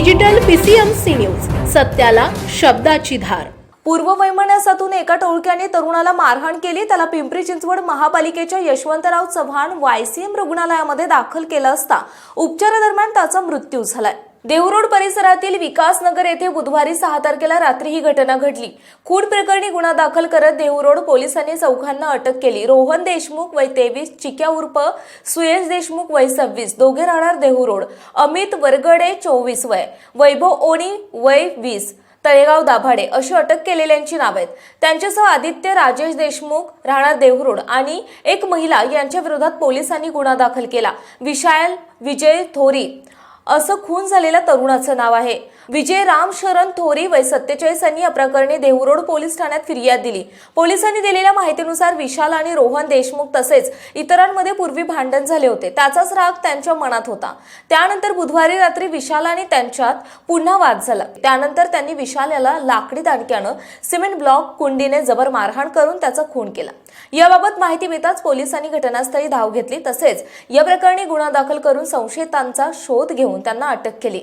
Digital PCMC news सत्याला शब्दाची धार. पूर्व वैमनस्यातून एका टोळक्याने तरुणाला मारहाण केली. त्याला पिंपरी चिंचवड महापालिकेच्या यशवंतराव चव्हाण वायसीएम रुग्णालयामध्ये दाखल केलं असता उपचारादरम्यान त्याचा मृत्यू झालाय. देवरोड परिसरातील विकासनगर येथे बुधवारी सहा तारखेला रात्री ही घटना घडली. खून प्रकरणी गुन्हा दाखल करत देवरोड पोलिसांनी चौघांना अटक केली. रोहन देशमुख वय तेवीस चिक्या उर्फ सुयश देशमुख वय सव्वीस दोघे राहणार देहूरोड. अमित वरगडे चोवीस वय वैभव ओणी वय वीस तळेगाव दाभाडे अशी अटक केलेल्यांची नाव आहेत. त्यांच्यासह आदित्य राजेश देशमुख राहणार देहरोड आणि एक महिला यांच्या विरोधात पोलिसांनी गुन्हा दाखल केला. विशाल विजय थोरी असं खून झालेल्या तरुणाचं नाव आहे. विजय राम शरण थोरी वय सत्तेचाळीस यांनी या प्रकरणी देहरोड पोलीस ठाण्यात फिर्याद दिली. पोलिसांनी दिलेल्या माहितीनुसार विशाल आणि रोहन देशमुख तसेच इतरांमध्ये पूर्वी भांडण झाले होते. त्याचाच राग त्यांच्या मनात होता. त्यानंतर बुधवारी रात्री विशाल आणि त्यांच्यात पुन्हा वाद झाला. त्यानंतर त्यांनी विशाल याला लाकडी दांडक्यानं सिमेंट ब्लॉक कुंडीने जबर मारहाण करून त्याचा खून केला. याबाबत माहिती मिळताच पोलिसांनी घटनास्थळी धाव घेतली. तसेच या प्रकरणी गुन्हा दाखल करून संशयितांचा शोध घेऊन त्यांना अटक केली.